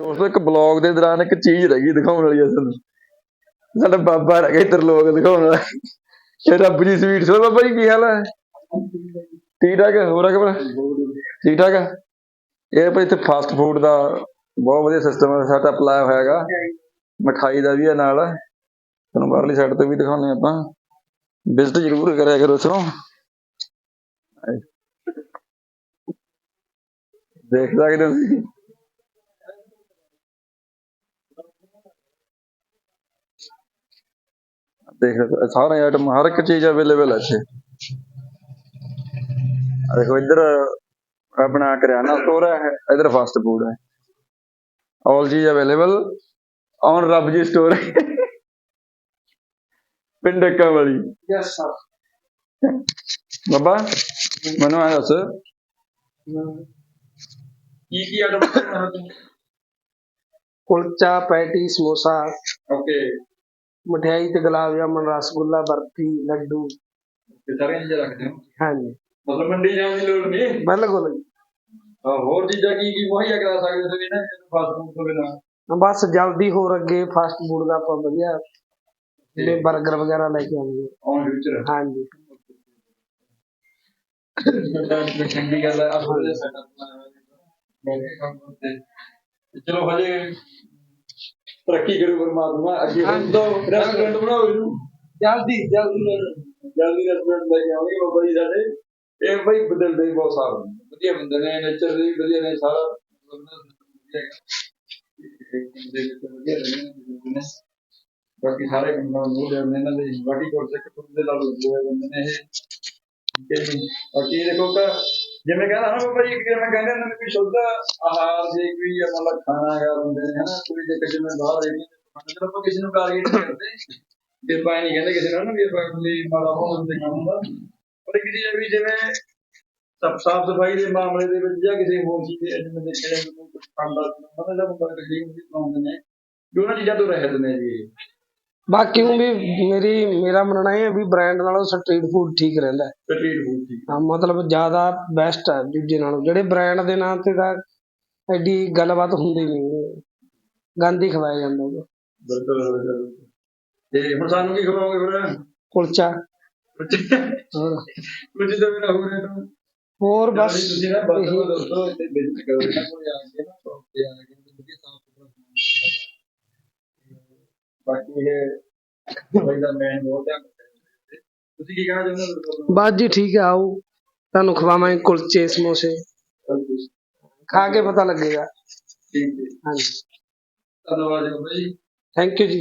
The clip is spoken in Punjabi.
ਦੋਸਤੋ, ਇੱਕ ਬਲੌਗ ਦੇ ਦੌਰਾਨ ਇੱਕ ਚੀਜ਼ ਰਹਿ ਗਈ ਦਿਖਾਉਣ ਵਾਲੀ ਅਸਲ ਸਾਡਾ ਬਾਬਾ ਰਹਿ ਗਿਆ ਇੱਧਰ ਦਿਖਾਉਣ ਵਾਲਾ। ਇਹ ਰੱਬ ਦੀ ਸਵੀਟ ਸੋ ਬਾਬਾ ਜੀ, ਕੀ ਹਾਲ ਹੈ ਠੀਕ ਠਾਕ ਹੋਰ ਆ ਕਿਵੇਂ ਠੀਕ ਠਾਕ ਹੈ ਇਹ ਭਾਈ ਇੱਥੇ ਫਾਸਟ ਫੂਡ ਦਾ ਬਹੁਤ ਵਧੀਆ ਸਿਸਟਮ ਹੈ ਸੈਟਅਪ ਲਾਇਆ ਹੋਇਆ ਹੈਗਾ। ਮਠਾਈ ਦਾ ਵੀ ਹੈ ਨਾਲ। ਤੁਹਾਨੂੰ ਬਾਹਰਲੀ ਸਾਈਡ ਤੋਂ ਵੀ ਦਿਖਾਉਂਦੇ ਆਪਾਂ। ਵਿਜ਼ਿਟ ਜ਼ਰੂਰ ਕਰਿਆ ਕਰੋ ਇੱਥੋਂ। ਦੇਖ ਸਕਦੇ ਹੋ ਤੁਸੀਂ? ਦੇਖ ਸਾਰੇ ਆਈਟਮ ਹਰ ਇੱਕ ਚੀਜ਼ ਅਵੇਲੇਬਲ ਹੈ ਇੱਥੇ। ਦੇਖੋ ਇੱਧਰ ਆਪਣਾ ਕਰਿਆਨਾ ਸਟੋਰ ਹੈ ਇੱਧਰ ਫਾਸਟ ਫੂਡ ਹੈ ਆਲ ਚੀਜ਼ ਅਵੇਲੇਬਲ ਔਨ ਰੱਬ ਜੀ ਸਟੋਰ ਪਿੰਡ ਡੱਕਾ ਵਾਲੀ। ਯੈਸ ਸਰ ਬਾਬਾ ਮੈਨੂੰ ਆ ਦੱਸ। ਕੀ ਕੀ ਆਰਡਰ ਕਰਨਾ ਕੁਲਚਾ ਪੈਟੀ ਸਮੋਸਾ। ਓਕੇ ਮਠਿਆਈ ਤੇ ਗੁਲਾਬ ਜਾਮਨ ਰਸਗੁੱਲਾ ਬਰਫੀ ਲੱਡੂ। ਤੇ ਸਾਰੇ ਚੀਜ਼ਾਂ ਰੱਖਦੇ ਹੋ? ਹਾਂਜੀ। ਮਤਲਬ ਮੰਡੀ ਜਾਣ ਦੀ ਲੋੜ ਨਹੀਂ? ਬਿਲਕੁਲ ਜੀ। ਆਹ, ਹੋਰ ਚੀਜ਼ਾਂ ਕੀ ਕੀ ਮੁਹੱਈਆ ਕਰਾ ਸਕਦੇ ਤੁਸੀਂ ਨਾ ਫਾਸਟ ਫੂਡ ਤੋਂ ਬਿਨਾਂ? ਬਸ ਜਲਦੀ ਹੋਰ ਅੱਗੇ ਫਾਸਟ ਫੂਡ ਦਾ ਆਪਾਂ ਵਧੀਆ ਜਿਹੜੇ 버ਗਰ ਵਗੈਰਾ ਲੈ ਕੇ ਫਿਊਚਰ ਹਾਂਜੀ। ਚੰਗੀ ਗੱਲ ਹੈ ਆਪੋ ਦੇ ਸੈਟਅਪ ਬਣਾਇਆ ਕੰਮ ਕਰਦੇ। ਤੇ ਚਲੋ ਹਜੇ ਤਰੱਕੀ ਕਰੂ ਪਰਮਾਤਮਾ ਅੱਗੇ। ਤੋਂ ਰੈਸਟੋਰੈਂਟ ਬਣਾਓ ਇਹਨੂੰ। ਜਲਦੀ ਜਲਦੀ। ਜਲਦੀ ਰੈਸਟੋਰੈਂਟ ਲੈ ਕੇ ਆਉਣਗੇ ਬਾਬਾ ਜੀ ਸਾਡੇ। ਇਹ ਬਈ ਬਦਲ ਦੇ ਬਹੁਤ ਸਾਫ਼ ਵਧੀਆ ਬੰਦੇ ਨੇ ਨੇਚਰ ਦੇ ਵੀ ਵਧੀਆ ਨੇ ਸਾਰਾ। ਬਾਕੀ ਸਾਰੇ ਬੰਦਾ ਨੇ ਇਹਨਾਂ ਦੇ ਬਾਕੀ ਕੋਲ ਦੇ ਨਾਲ ਬੰਦੇ ਨੇ ਇਹ। ਹੈ ਬਾਕੀ ਦੇਖੋ ਤਾਂ ਜਿਵੇਂ ਕਹਿੰਦਾ ਨਾ ਬਾਬਾ ਜੀ ਕਿ ਮੈਂ ਕਹਿੰਦਾ ਵੀ ਸ਼ੁੱਧ ਆਹਾਰ ਜੇ ਕੋਈ ਮਤਲਬ ਖਾਣਾ ਹੈਗਾ ਬੰਦੇ ਨੇ, ਹਨਾ, ਕੋਈ ਜੇ ਕਿਸੇ ਨੂੰ ਬਾਹਰ ਰਹੀ ਮਤਲਬ ਆਪਾਂ ਕਿਸੇ ਨੂੰ ਟਾਰਗੇਟ ਕਰਦੇ। ਤੇ ਆਪਾਂ ਨਹੀਂ ਕਹਿੰਦੇ ਕਿਸੇ ਨੂੰ ਨਾ ਵੀ ਆਪਾਂ ਲਈ ਮਾੜਾ ਹੋਣ ਦੇ ਕੰਮ ਦਾ ਪਰ ਇੱਕ ਵੀ ਜਿਵੇਂ ਸਾਫ਼ ਸਾਫ਼ ਸਫ਼ਾਈ ਦੇ ਮਾਮਲੇ ਦੇ ਵਿੱਚ ਜਾਂ ਕਿਸੇ ਹੋਰ ਚੀਜ਼ ਦੇ ਜਿਵੇਂ ਦੇਖਿਆ ਜਾਵੇ ਕੋਈ ਕੁਝ ਖਾਂਦਾ ਮਤਲਬ ਦਾ ਬੰਦਾ ਕੱਢੀ ਹੁੰਦੀ ਬਣਾਉਂਦੇ ਨੇ ਜੋ ਉਹਨਾਂ ਚੀਜ਼ਾਂ ਤੋਂ ਰਹਿਤ ਨੇ ਜੀ ਬਾਕੀ ਉਹ ਵੀ ਮੇਰੀ ਮੇਰਾ ਮੰਨਣਾ ਇਹ ਹੈ ਵੀ ਬ੍ਰਾਂਡ ਨਾਲੋਂ ਸਟਰੀਟ ਫੂਡ ਠੀਕ ਰਹਿੰਦਾ ਹੈ। ਤੇ ਟ੍ਰੀਟ ਬਹੁਤ ਠੀਕ। ਹਾਂ, ਮਤਲਬ ਜ਼ਿਆਦਾ ਬੈਸਟ ਹੈ ਦੂਜੇ ਨਾਲੋਂ। ਜਿਹੜੇ ਬ੍ਰਾਂਡ ਦੇ ਨਾਂ ਤੇ ਤਾਂ ਐਡੀ ਗੱਲਬਾਤ ਹੁੰਦੀ ਨਹੀਂ। ਗੰਦ ਹੀ ਖਵਾਇਆ ਜਾਂਦਾ ਉਹਦਾ। ਬਿਲਕੁਲ ਬਿਲਕੁਲ। ਤੇ ਹੁਣ ਸਾਨੂੰ ਕੀ ਖਵਾਓਗੇ ਫਿਰ? ਕੁਲਚਾ। ਕੁਝ ਹੋਰ। ਕੁਝ ਤਾਂ ਬਿਨਾ ਹੋ ਰਿਹਾ ਤਾਂ। ਹੋਰ ਬਸ ਤੁਸੀਂ ਨਾ ਇਹੀ- ਦੋਸਤੋ ਇੱਥੇ ਵਿਜ਼ਿਟ ਕਰੋ। ਇਹਨਾਂ ਕੋਲ ਆ ਕੇ ਨਾ ਸ਼ੌਪ ਤੇ ਆ ਕੇ ਵਧੀਆ ਸਾਫ਼ ਬਾਕੀ ਇਹ ਬਾਈ ਦਾ ਮੈਂ ਬਹੁਤ ਧਿਆਨ ਰੱਖਿਆ ਤੁਸੀਂ ਕੀ ਕਹਿਣਾ ਚਾਹੁੰਦੇ ਹੋ ਬਸ ਜੀ ਠੀਕ ਹੈ ਆਓ। ਤੁਹਾਨੂੰ ਖਵਾਵਾਂਗੇ ਕੁਲਚੇ ਸਮੋਸੇ। ਖਾ ਕੇ ਪਤਾ ਲੱਗੇਗਾ। ਠੀਕ ਹੈ ਹਾਂਜੀ। ਧੰਨਵਾਦ ਜੀ ਥੈਂਕ ਯੂ ਜੀ।